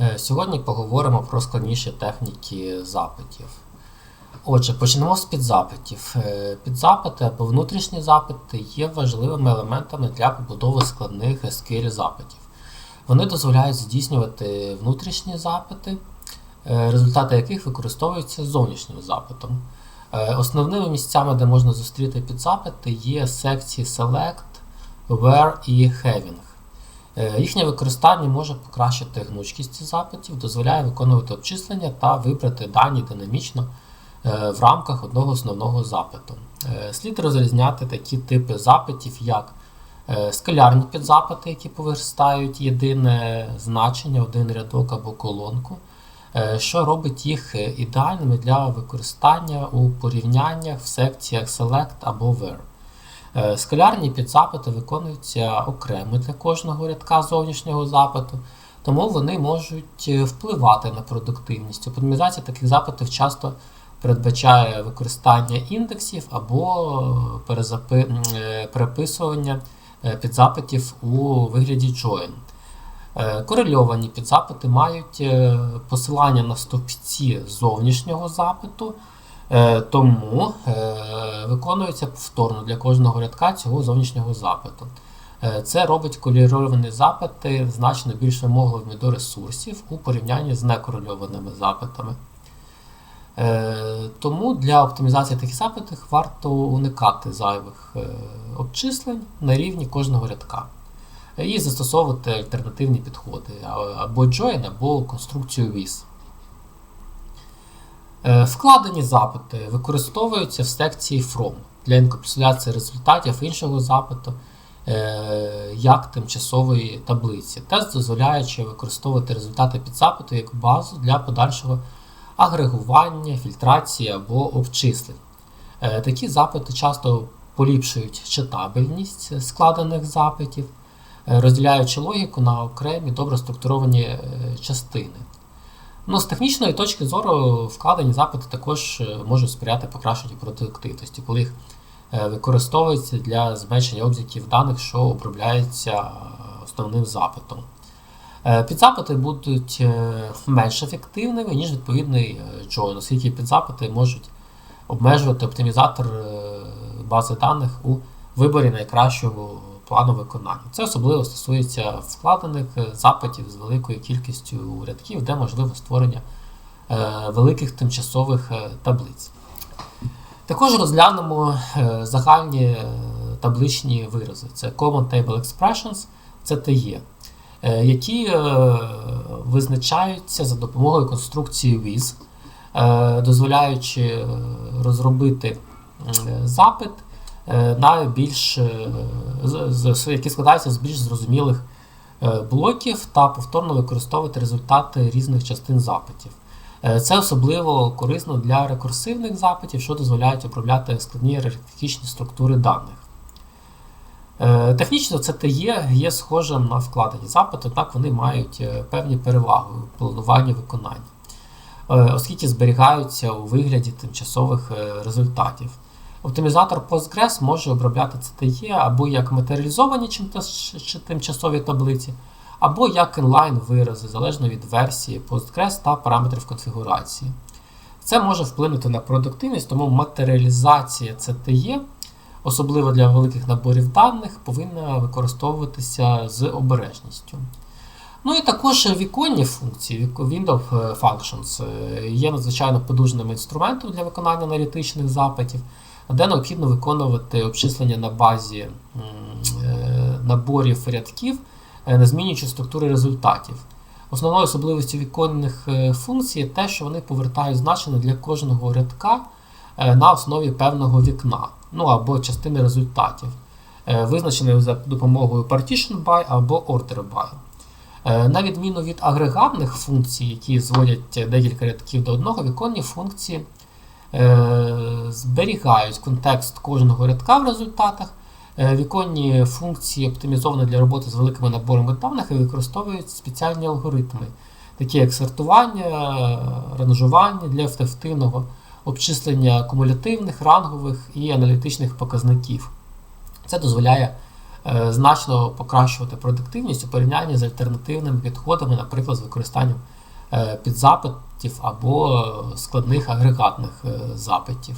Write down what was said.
Е, Сьогодні поговоримо про складніші техніки запитів. Отже, почнемо з підзапитів. Е, Підзапити або внутрішні запити є важливими елементами для побудови складних SQL запитів. Вони дозволяють здійснювати внутрішні запити, е, результати яких використовуються зовнішнім запитом. Основними місцями, де можна зустріти підзапити, є секції Select, Where і Having. Е, Їхнє використання може покращити гнучкість запитів, дозволяє виконувати обчислення та вибрати дані динамічно е, в рамках одного основного запиту. Е, Слід розрізняти такі типи запитів, як скалярні підзапити, які повертають єдине значення, один рядок або колонку, що робить їх ідеальними для використання у порівняннях в секціях Select або Where. Е, Скалярні підзапити виконуються окремо для кожного рядка зовнішнього запиту, тому вони можуть е, впливати на продуктивність. Оптимізація таких запитів часто передбачає використання індексів або перезапи... е, переписування е, підзапитів у вигляді join. Корельовані підзапити мають посилання на стовпці зовнішнього запиту, Тому е, виконується повторно для кожного рядка цього зовнішнього запиту. Е, Це робить корельовані запити значно більш вимогливими до ресурсів у порівнянні з некорельованими запитами. Е, Тому для оптимізації таких запитів варто уникати зайвих е, обчислень на рівні кожного рядка Е, і застосовувати альтернативні підходи або join, або конструкцію with. Е, Вкладені запити використовуються в секції From для інкапсуляції результатів іншого запиту е, як тимчасової таблиці, тест дозволяючи використовувати результати підзапиту як базу для подальшого агрегування, фільтрації або обчислень. Е, Такі запити часто поліпшують читабельність складених запитів, розділяючи логіку на окремі добре структуровані частини. Ну, з технічної точки зору вкладені запити також е, можуть сприяти покращенню продуктивності, коли їх е, використовуються для зменшення обсягів даних, що обробляються е, основним запитом. Підзапити будуть менш ефективними, ніж відповідний join, оскільки підзапити можуть обмежувати оптимізатор бази даних у виборі найкращого плану виконання. Це особливо стосується вкладених е, запитів з великою кількістю рядків, де можливо створення е, великих тимчасових е, таблиць. Також розглянемо загальні табличні вирази. Це Common Table Expressions, CTE, е, які визначаються за допомогою конструкції е, дозволяючи розробити запит на більш, е, які складаються з більш зрозумілих е, блоків та повторно використовувати результати різних частин запитів. Е, Це особливо корисно для рекурсивних запитів, що дозволяють обробляти складні ієрархічні структури даних. Е, Технічно це є, є схожим на вкладені запити, однак вони мають е, певні переваги у плануванні виконання, е, оскільки зберігаються у вигляді тимчасових е, результатів. Оптимізатор Postgres може обробляти CTE або як матеріалізовані тимчасові таблиці, або як інлайн вирази, залежно від версії Postgres та параметрів конфігурації. Це може вплинути на продуктивність, тому матеріалізація CTE, особливо для великих наборів даних, повинна використовуватися з обережністю. Ну і також віконні функції, вік- Window е, Functions, е, є надзвичайно подужним інструментом для виконання аналітичних запитів, де необхідно виконувати обчислення на базі е, наборів рядків, е, не змінюючи структури результатів. Основною особливістю віконних е, функцій є те, що вони повертають значення для кожного рядка на основі певного вікна, ну або частини результатів, визначених за допомогою partition by або order by. На відміну від агрегатних функцій, які зводять декілька рядків до одного, віконні функції зберігають контекст кожного рядка в результатах. Е, Віконні функції оптимізовані для роботи з великими наборами даних і використовують спеціальні алгоритми, такі як сортування, е, ранжування для ефективного обчислення кумулятивних, рангових і аналітичних показників. Це дозволяє е, значно покращувати продуктивність у порівнянні з альтернативними підходами, наприклад, з використанням е, підзапитів або е, складних агрегатних е, запитів.